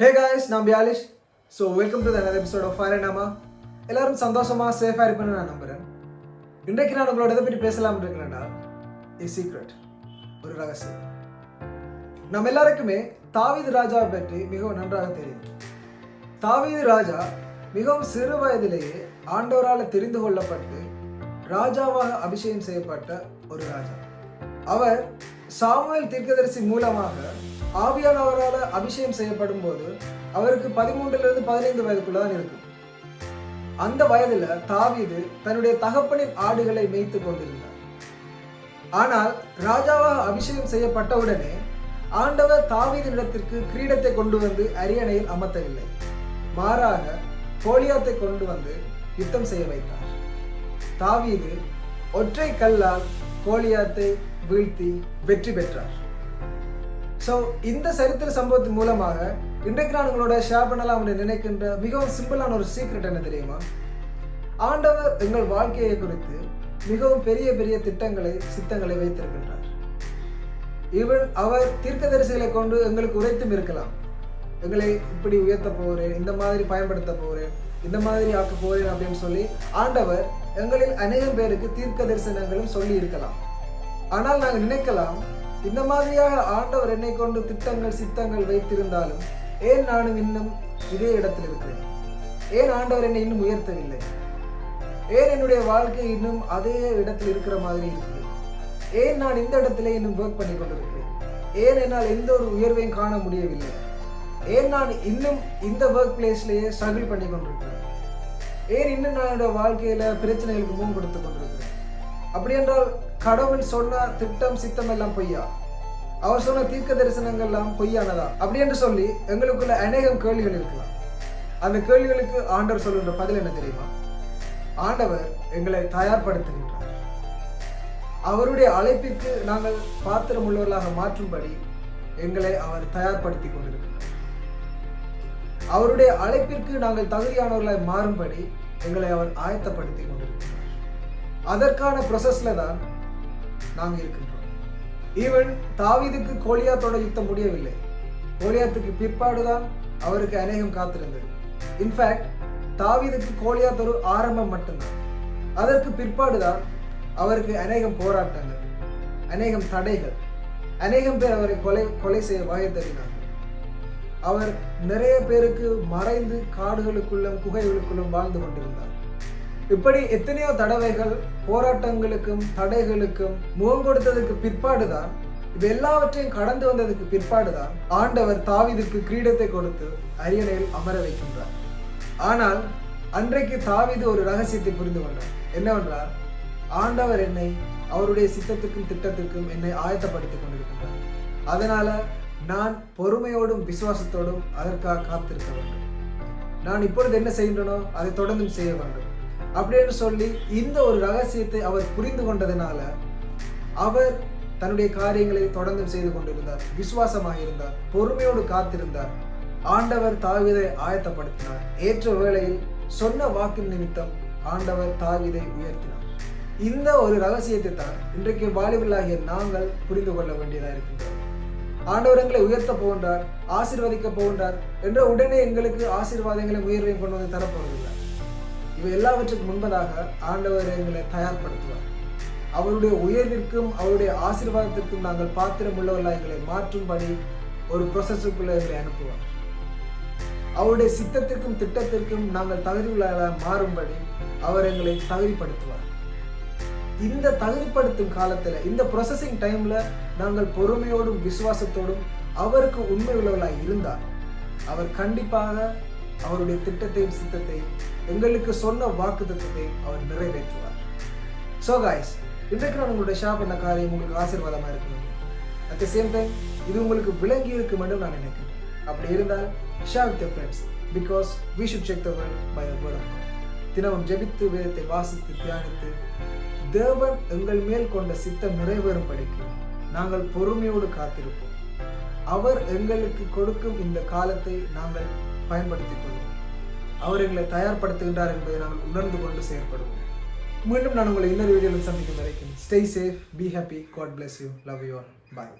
ஹே guys நான் பியாலிஷ் so welcome to another episode of fire and எல்லாரும் சந்தோஷமாக சேஃபாக இருப்பேன்னு நான் நம்புகிறேன் இன்றைக்கு நான் உங்களோட இதை பற்றி பேசலாம் இருக்கிறேன்டா ஏ சீக்ரெட் ஒரு ரகசியம். நம்ம எல்லாருக்குமே தாவீது ராஜாவை பற்றி மிகவும் நன்றாக தெரியும். தாவீது ராஜா மிகவும் சிறு வயதிலேயே ஆண்டவரால் தெரிந்து கொள்ளப்பட்டு ராஜாவாக அபிஷேகம் செய்யப்பட்ட ஒரு ராஜா. அவர் சாமுவேல் தீர்க்கதரிசி மூலமாக ஆவியானவரால் அபிஷேகம் செய்யப்படும் போது அவருக்கு பதிமூன்றிலிருந்து பதினைந்து வயதுக்குள்ள தான் இருக்கும். அந்த வயதுல தாவீது தன்னுடைய தகப்பனின் ஆடுகளை மேய்த்து கொண்டிருந்தார். ஆனால் ராஜாவாக அபிஷேகம் செய்யப்பட்டவுடனே ஆண்டவர் தாவீதினிடத்திற்கு கிரீடத்தை கொண்டு வந்து அரியணையில் அமர்த்தவில்லை. மாறாக கோலியாத்தை கொண்டு வந்து யுத்தம் செய்ய வைத்தார். தாவீது ஒற்றை கல்லால் கோலியாத்தை வீழ்த்தி வெற்றி பெற்றார். ஸோ இந்த சரித்திர சம்பவத்தின் மூலமாக இன்றைக்கு நான் உங்களோட ஷேர் பண்ணலாம் நினைக்கின்ற மிகவும் சிம்பிளான ஒரு சீக்ரெட் என்ன தெரியுமா? ஆண்டவர் எங்கள் வாழ்க்கையை குறித்து மிகவும் பெரிய பெரிய திட்டங்களை சித்தங்களை வைத்திருக்கின்றார். இவன் அவர் தீர்க்கதரிசிகளை கொண்டு எங்களுக்கு உரைத்தும் இருக்கலாம். எங்களை இப்படி உயர்த்த போகிறேன் இந்த மாதிரி பயன்படுத்த போகிறேன் இந்த மாதிரி ஆக்க போகிறேன் அப்படின்னு சொல்லி ஆண்டவர் எங்களில் அநேகம் பேருக்கு தீர்க்க தரிசனங்களும் சொல்லி இருக்கலாம். ஆனால் நாங்கள் நினைக்கலாம் இந்த மாதிரியாக ஆண்டவர் என்னை கொண்டு திட்டங்கள் சித்தங்கள் வைத்திருந்தாலும் ஏன் நானும் இன்னும் இதே இடத்தில் இருக்கிறேன்? ஏன் ஆண்டவர் என்னை இன்னும் உயர்த்தவில்லை? ஏன் என்னுடைய வாழ்க்கை இன்னும் அதே இடத்தில் இருக்கிற மாதிரி இருக்குது? ஏன் நான் இந்த இடத்துல இன்னும் ஒர்க் பண்ணி கொண்டிருக்கிறேன்? ஏன் என்னால் எந்த ஒரு உயர்வையும் காண முடியவில்லை? ஏன் நான் இன்னும் இந்த ஒர்க் பிளேஸ்லேயே ஸ்ட்ரகிள் பண்ணி கொண்டிருக்கிறேன்? ஏன் இன்னும் நான் என்னோட வாழ்க்கையில பிரச்சனைகளுக்கு முன் கொடுத்து கொண்டிருக்கிறேன்? அப்படி என்றால் கடவுள் சொன்ன திட்டம் சித்தம் எல்லாம் பொய்யா? அவர் சொன்ன தீர்க்க தரிசனங்கள் எல்லாம் பொய்யானதா? அப்படி என்று சொல்லி எங்களுக்குள்ள அநேகம் கேள்விகள் இருக்கலாம். அந்த கேள்விகளுக்கு ஆண்டவர் சொல்லுன்ற பதில் என்ன தெரியுமா? ஆண்டவர் எங்களை தயார்படுத்துகின்றார். அவருடைய அழைப்பிற்கு நாங்கள் பாத்திரம் உள்ளவர்களாக மாற்றும்படி எங்களை அவர் தயார்படுத்தி கொண்டிருக்கிறார் அவருடைய அழைப்பிற்கு நாங்கள் தகுதியானவர்களாய் மாறும்படி எங்களை அவர் ஆயத்தப்படுத்தி கொண்டிருக்கிறார். அதற்கான ப்ரொசஸ்ல தான் நாங்கள் இருக்கின்றோம். ஈவன் தாவிதுக்கு கோலியாத்தோட யுத்தம் முடியவில்லை. கோலியாத்துக்கு பிற்பாடுதான் அவருக்கு அநேகம் காத்திருந்தது. இன்ஃபேக்ட் தாவீதுக்கு கோலியாத் ஒரு ஆரம்பம் மட்டும்தான். அதற்கு பிற்பாடுதான் அவருக்கு அநேகம் போராட்டங்கள் அநேகம் தடைகள் அநேகம் பேர் அவரை கொலை கொலை செய்ய வாயை தள்ளினார்கள் அவர் நிறைய பேருக்கு மறைந்து காடுகளுக்குள்ளும் குகைகளுக்குள்ளும் வாழ்ந்து கொண்டிருந்தார். இப்படி எத்தனையோ தடவைகள் போராட்டங்களுக்கும் தடைகளுக்கும் முகம் கொடுத்ததுக்கு பிற்பாடுதான் இது எல்லாவற்றையும் கடந்து வந்ததுக்கு பிற்பாடுதான் ஆண்டவர் தாவீதுக்கு கிரீடத்தை கொடுத்து அரியணையில் அமர வைக்கின்றார். ஆனால் அன்றைக்கு தாவிது ஒரு ரகசியத்தை புரிந்து கொண்டார். என்னவென்றால் ஆண்டவர் என்னை அவருடைய சித்தத்துக்கும் திட்டத்துக்கும் என்னை ஆயத்தப்படுத்திக் கொண்டிருக்கின்றார். அதனால நான் பொறுமையோடும் விசுவாசத்தோடும் அதற்காக காத்திருக்க வேண்டும். நான் இப்பொழுது என்ன செய்கின்றனோ அதை தொடர்ந்தும் செய்ய வேண்டும். அப்படின்னு சொல்லி இந்த ஒரு ரகசியத்தை அவர் புரிந்து கொண்டதுனால அவர் தன்னுடைய காரியங்களை தொடர்ந்து செய்து கொண்டிருந்தார். விசுவாசமாக இருந்தார். பொறுமையோடு காத்திருந்தார். ஆண்டவர் தாவிதை ஆயத்தப்படுத்தினார். ஏற்ற வேளையில் சொன்ன வாக்கின் நிமித்தம் ஆண்டவர் தாவிதை உயர்த்தினார். இந்த ஒரு ரகசியத்தை தான் இன்றைக்கு வாலிபர்களாகிய நாங்கள் புரிந்து கொள்ள வேண்டியதாக இருக்கின்றோம் ஆண்டவர் எங்களை உயர்த்த போகின்றார் ஆசீர்வதிக்க போகின்றார் என்ற உடனே எங்களுக்கு ஆசீர்வாதங்களை உயர்வையும் கொண்டு வந்து தரப்போவதில்லை. இவை எல்லாவற்றுக்கும் முன்பதாக ஆண்டவர் எங்களை தயார்படுத்துவார். அவருடைய உயர்விற்கும் அவருடைய ஆசீர்வாதத்திற்கும் நாங்கள் பாத்திரம் உள்ளவர்களாக எங்களை மாற்றும்படி ஒரு ப்ரொசஸுக்குள்ள எங்களை அனுப்புவார். அவருடைய சித்தத்திற்கும் திட்டத்திற்கும் நாங்கள் தகுதியுள்ளவர்களாக மாறும்படி அவர் எங்களை தகுதிப்படுத்துவார். இந்த தகுதிப்படுத்தும் காலத்தில் இந்த ப்ரொசஸிங் டைம்ல நாங்கள் பொறுமையோடும் விசுவாசத்தோடும் அவருக்கு உண்மை உள்ளவர்களாக இருந்தார் அவர் கண்டிப்பாக அவருடைய திட்டத்தையும் சித்தத்தையும் எங்களுக்கு சொன்ன வாக்கு திட்டத்தையும் அவர் நிறைவேற்றுவார். ஸோ காய்ஸ் இன்றைக்கு நான் உங்களுடைய ஷேர் பண்ண காரியம் உங்களுக்கு ஆசீர்வாதமாக இருக்கணும். அட் த சேம் டைம் இது உங்களுக்கு விளங்கி இருக்கும் என்று நான் நினைக்கிறேன். அப்படி இருந்தால் share with friends because we should check the world by the word தினமும் ஜெபித்து வேதத்தை வாசித்து தியானித்து தேவன் எங்கள் மேல் கொண்ட சித்தம் நிறைவேறும் படிக்கு நாங்கள் பொறுமையோடு காத்திருப்போம். அவர் எங்களுக்கு கொடுக்கும் இந்த காலத்தை நாங்கள் பயன்படுத்திக் கொள்வோம். அவர் எங்களை தயார்படுத்துகின்றார் என்பதை நாங்கள் உணர்ந்து கொண்டு செயற்படுவோம். மீண்டும் நான் உங்களை இன்னொரு வீடியோவில் சந்திக்கும் வரைக்கும் stay safe be happy God bless you love you all bye